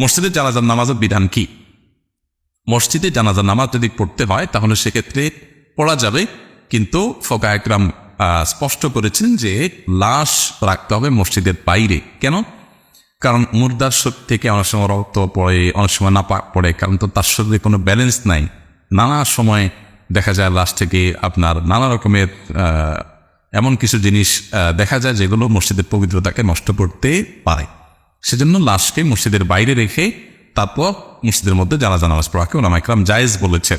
মসজিদে জানাজার নামাজের বিধান কি? মসজিদে জানাজার নামাজ যদি পড়তে হয়, তাহলে সেক্ষেত্রে পড়া যাবে। কিন্তু ফোকা একরাম স্পষ্ট করেছেন যে লাশ রাখতে হবে মসজিদের বাইরে। কেন? কারণ মুর্দার থেকে অনেক সময় রক্ত পড়ে, অনেক সময় নাপাক পড়ে। কারণ তো তার শরীরে কোনো ব্যালেন্স নাই। নানা সময় দেখা যায় লাশ থেকে আপনার নানা রকমের এমন কিছু জিনিস দেখা যায় যেগুলো মসজিদের পবিত্রতাকে নষ্ট করতে পারে। সেজন্য লাশকে মসজিদের বাইরে রেখে তারপর মসজিদের মধ্যে জানাজা নামাজ পড়াকে ওলামা ইকরাম জায়েজ বলেছে।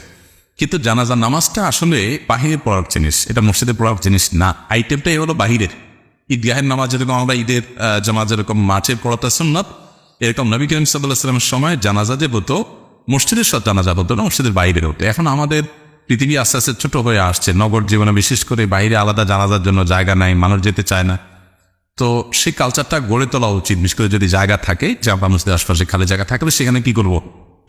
কিন্তু জানাজা নামাজটা আসলে বাহিরে পড়ার জিনিস। এটা মসজিদে পড়ার জিনিস না। আইটেমটাই হলো বাহিরের। ঈদগাহের নামাজ যেরকম আমরা ঈদের জামাজ যেরকম মাঠে পড়াতে সুন্নত, এরকম নবী করিম সাল্লাহ সময় জানাজা যে হতো, মসজিদের সাথে জানাজা হতো না, মসজিদের বাইরে হতো। এখন আমাদের পৃথিবী আস্তে আস্তে ছোট হয়ে আসছে। নগর জীবনে বিশেষ করে বাইরে আলাদা জানাজার জন্য জায়গা নাই, মানুষ যেতে চায় না। তো সেই কালচারটা গড়ে তোলা উচিত। বিশেষ করে যদি জায়গা থাকে আমরা মসজিদের আশপাশে খালি জায়গা থাকলে সেখানে কি করব?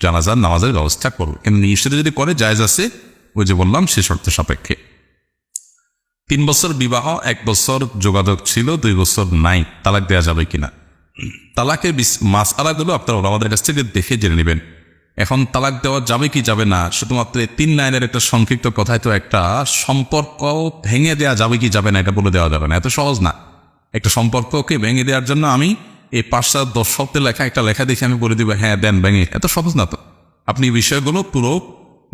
জানাজার, নামাজের ব্যবস্থা করব। কিন্তু নিশ্চিত যদি করে, জায়জ আছে, ওই যে বললাম, সে শর্ত সাপেক্ষে। তিন বছর বিবাহ, এক বছর যোগাযোগ ছিল, দুই বছর নাই। তালাক দেওয়া যাবে কিনা? তালাকের মাস আলাগুলো আপনারা আমাদের কাছ থেকে দেখে জেনে নেবেন। এখন তালাক দেওয়া যাবে কি যাবে না? শুধুমাত্র তিন লাইনের একটা সংক্ষিপ্ত কথায় তো একটা সম্পর্ক ভেঙে দেওয়া যাবে কি যাবে না, এটা বলে দেওয়া যাবে না। এত সহজ না। একটা সম্পর্ককে ভেঙে দেওয়ার জন্য আমি এই পাঁচ সাত দশ সপ্তাহে লেখা একটা লেখা দেখে আমি বলে দিব হ্যাঁ দেন, ভেঙে। এত সহজ না তো। আপনি বিষয়গুলো পুরো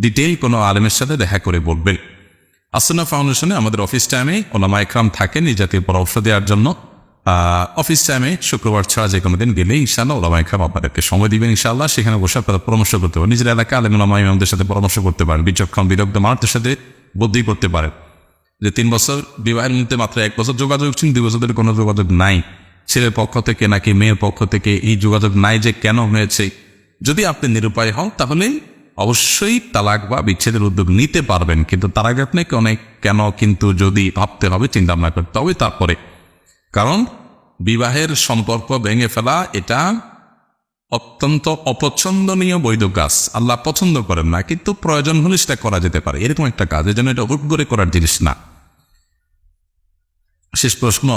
ডিটেইল কোনো আলেমের সাথে দেখা করে বলবেন। আসনা ফাউন্ডেশনে আমাদের অফিস টাইমে ওলামা একরাম থাকেন জাতীয় পরামর্শ দেওয়ার জন্য। অফিস টাইমে শুক্রবার ছাড়া যে কোনো দিন গেলে ইনশাল্লাহ ওলামা একরাম আপনাদেরকে সময় দিবেন ইনশাল্লাহ সেখানে বসে আপনারা পরামর্শ করতে পারেন। নিজের এলাকা আলেম ওলামা ইমামদের সাথে পরামর্শ করতে পারেন। বিচক্ষণ, বিরক্ত মানুষদের সাথে বুদ্ধি করতে পারেন। যে তিন বছর বিবাহের মধ্যে মাত্র এক বছর যোগাযোগ ছিল, দুই বছর ধরে কোনো যোগাযোগ নাই। ছেলের পক্ষ থেকে নাকি মেয়ের পক্ষ থেকে এই যোগাযোগ নাই যে কেন হয়েছে? যদি আপনি নিরুপায় হন, তাহলে অবশ্যই তালাক বা বিচ্ছেদের উদ্যোগ নিতে পারবেন। কিন্তু তার আগে আপনাকে অনেক কেন কিন্তু যদি ভাবতে হবে চিন্তা ভাবনা করতে হবে, তারপরে। কারণ বিবাহের সম্পর্ক ভেঙে ফেলা, এটা অত্যন্ত অপছন্দনীয় বৈধ কাজ আল্লাহ পছন্দ করেন না কিন্তু প্রয়োজন হলে সেটা করা যেতে পারে। এরকম একটা কাজ জন্য এটা হুট করে করার জিনিস না। শেষ প্রশ্ন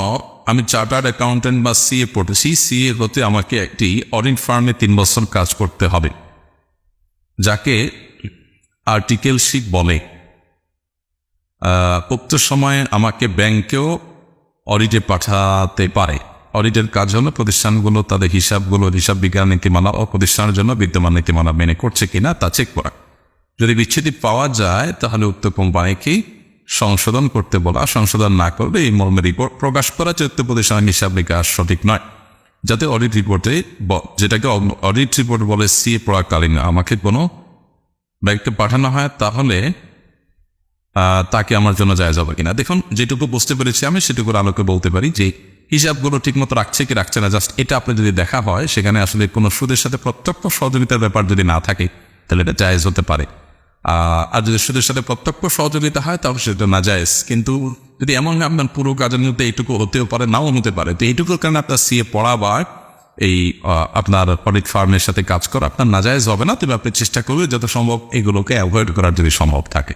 আমি চার্টার্ড অ্যাকাউন্টেন্ট বা সিএ পড়েছি। সিএ হতে আমাকে একটি অডিট ফার্মে তিন বছর কাজ করতে হবে যাকে আর্টিকেলশিপ বলে। আহ, উক্ত সময়ে আমাকে ব্যাংকেও অডিটে পাঠাতে পারে। অডিটের কাজ হলো প্রতিষ্ঠানগুলো, তাদের হিসাবগুলো, হিসাব বিজ্ঞান নীতিমালা ও প্রতিষ্ঠানের জন্য বিদ্যমান নীতিমালা মেনে করছে কিনা তা চেক করা। যদি বিচ্ছেদি পাওয়া যায়, তাহলে উক্ত কোম্পানিকে সংশোধন করতে বলা, সংশোধন না করলে এই মর্মে রিপোর্ট প্রকাশ করা যে উক্ত প্রতিষ্ঠানের হিসাব বিকাশ সঠিক নয়। যাতে অডিট রিপোর্টে যেটাকে অডিট রিপোর্ট বলে সিএ পড়াকালীন আমাকে কোনো ব্যাংকে পাঠানো হয়, তাহলে তাকে আমার জন্য যায় যাবে কিনা। দেখুন, যেটুকু বুঝতে পেরেছি আমি, সেটুকুর আলোকে বলতে পারি যে হিসাবগুলো ঠিকমতো রাখছে কি রাখছে না জাস্ট এটা আপনি যদি দেখা হয়, সেখানে আসলে কোনো সুদের সাথে প্রত্যক্ষ সহযোগিতার ব্যাপার যদি না থাকে, তাহলে এটা জায়েজ হতে পারে। আর যদি সুদের সাথে প্রত্যক্ষ সহযোগিতা হয়, তাহলে সেটা না জায়েজ। কিন্তু যদি এমন আপনার পুরো কাজের মধ্যে এইটুকু হতেও পারে, নাও হতে পারে। তো এইটুকুর কারণে আপনার সিএ পড়া বা এই আপনার অডিট ফার্মের সাথে কাজ করা আপনার নাজায়েজ হবে না, তবে আপনি চেষ্টা করবেন যত সম্ভব এগুলোকে অ্যাভয়েড করার যদি সম্ভব থাকে।